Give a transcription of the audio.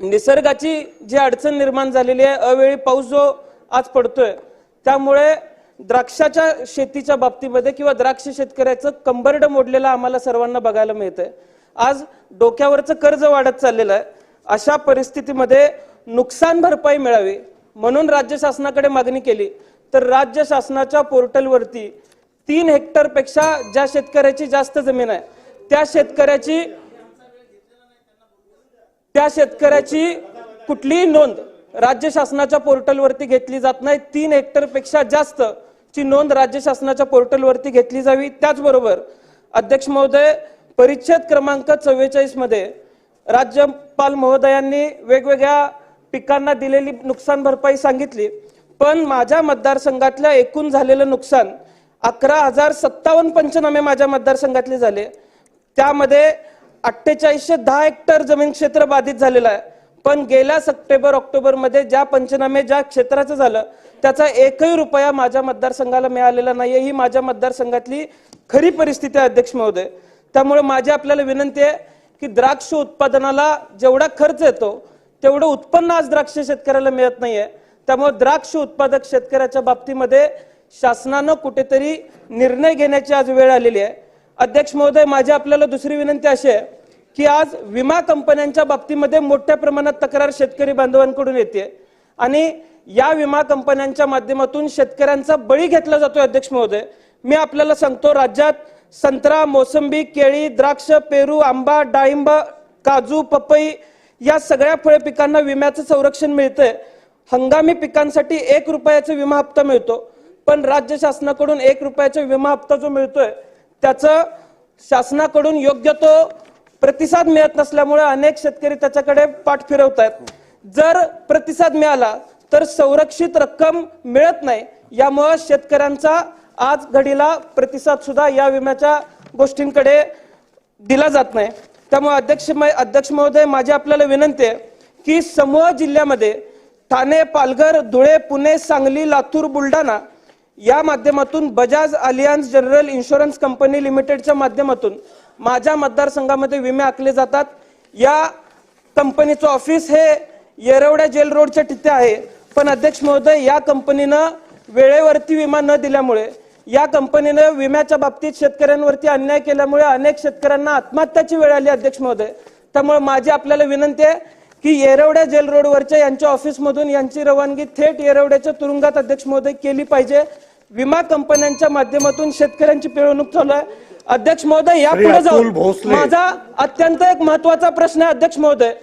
निसर्गाची जी अडचण निर्माण झालेली आहे अवेळी पाऊस जो आज पडतोय त्यामुळे द्राक्षाच्या शेतीच्या बाबतीमध्ये किंवा द्राक्ष शेतकऱ्याचं कंबरड मोडलेलं आम्हाला सर्वांना बघायला मिळतंय. आज डोक्यावरचं कर्ज वाढत चाललेलं आहे. अशा परिस्थितीमध्ये नुकसान भरपाई मिळावी म्हणून राज्य शासनाकडे मागणी केली. तर राज्य शासनाच्या पोर्टलवरती तीन हेक्टरपेक्षा ज्या शेतकऱ्याची जास्त जमीन आहे त्या शेतकऱ्याची त्या शेतकऱ्याची कुठलीही नोंद राज्य शासनाच्या पोर्टलवरती घेतली जात नाही तीन हेक्टरपेक्षा जास्त ची नोंद राज्य शासनाच्या पोर्टलवरती घेतली जावी. त्याचबरोबर अध्यक्ष महोदय परिच्छेद क्रमांक चव्वेचाळीसमध्ये राज्यपाल महोदयांनी वेगवेगळ्या पिकांना दिलेली नुकसान भरपाई सांगितली. पण माझ्या मतदारसंघातल्या एकूण झालेलं नुकसान अकरा हजार सत्तावन्न पंचनामे माझ्या मतदारसंघातले झाले. त्यामध्ये अठ्ठेचाळीसशे दहा हेक्टर जमीन क्षेत्र बाधित झालेलं आहे. पण गेल्या सप्टेंबर ऑक्टोबरमध्ये ज्या पंचनामे ज्या क्षेत्राचं झालं त्याचा एकही रुपया माझ्या मतदारसंघाला मिळालेला नाहीये. ही माझ्या मतदारसंघातली खरी परिस्थिती आहे अध्यक्ष महोदय. त्यामुळे माझी आपल्याला विनंती आहे की द्राक्ष उत्पादनाला जेवढा खर्च येतो तेवढं उत्पन्न आज द्राक्ष शेतकऱ्याला मिळत नाहीये. त्यामुळे द्राक्ष उत्पादक शेतकऱ्याच्या बाबतीमध्ये शासनानं कुठेतरी निर्णय घेण्याची आज वेळ आलेली आहे. अध्यक्ष महोदय माझी आपल्याला दुसरी विनंती अशी आहे की आज विमा कंपन्यांच्या बाबतीमध्ये मोठ्या प्रमाणात तक्रार शेतकरी बांधवांकडून येते. आणि या विमा कंपन्यांच्या माध्यमातून शेतकऱ्यांचा बळी घेतला जातोय अध्यक्ष महोदय. मी आपल्याला सांगतो राज्यात संत्रा मोसंबी केळी द्राक्ष पेरू आंबा डाळिंब काजू पपई या सगळ्या फळे पिकांना विम्याचं संरक्षण मिळतंय. हंगामी पिकांसाठी एक रुपयाचा विमा हप्ता मिळतो पण राज्य शासनाकडून एक रुपयाचा विमा हप्ता जो मिळतोय त्याचं शासनाकडून योग्य तो प्रतिसाद मिळत नसल्यामुळे अनेक शेतकरी त्याच्याकडे पाठ फिरवत आहेत जर प्रतिसाद मिळाला तर संरक्षित रक्कम मिळत नाही. यामुळे शेतकऱ्यांचा आज घडीला प्रतिसाद सुद्धा या विम्याच्या गोष्टींकडे दिला जात नाही. त्यामुळे अध्यक्ष अध्यक्ष महोदय माझी आपल्याला विनंती आहे की समूह जिल्ह्यामध्ये ठाणे पालघर धुळे पुणे सांगली लातूर बुलढाणा या माध्यमातून Bajaj Allianz general insurance company लिमिटेडच्या माध्यमातून माझ्या मतदारसंघामध्ये विमे आखले जातात. या कंपनीचं ऑफिस हे येरवड्या जेल रोडच्या तिथे आहे. पण अध्यक्ष महोदय या कंपनीनं वेळेवरती विमा न दिल्यामुळे या कंपनीनं विम्याच्या बाबतीत शेतकऱ्यांवरती अन्याय केल्यामुळे अनेक शेतकऱ्यांना आत्महत्याची वेळ आली अध्यक्ष महोदय. त्यामुळे माझी आपल्याला विनंती आहे की येरवड्या जेल रोडवरच्या यांच्या ऑफिसमधून यांची रवानगी थेट येरवड्याच्या तुरुंगात अध्यक्ष महोदय केली पाहिजे. विमा कंपन्यांच्या माध्यमातून शेतकऱ्यांची पिळवणूक चालू आहे. अध्यक्ष महोदय यापुढे जाऊन. माझा अत्यंत एक महत्त्वाचा प्रश्न आहे अध्यक्ष महोदय.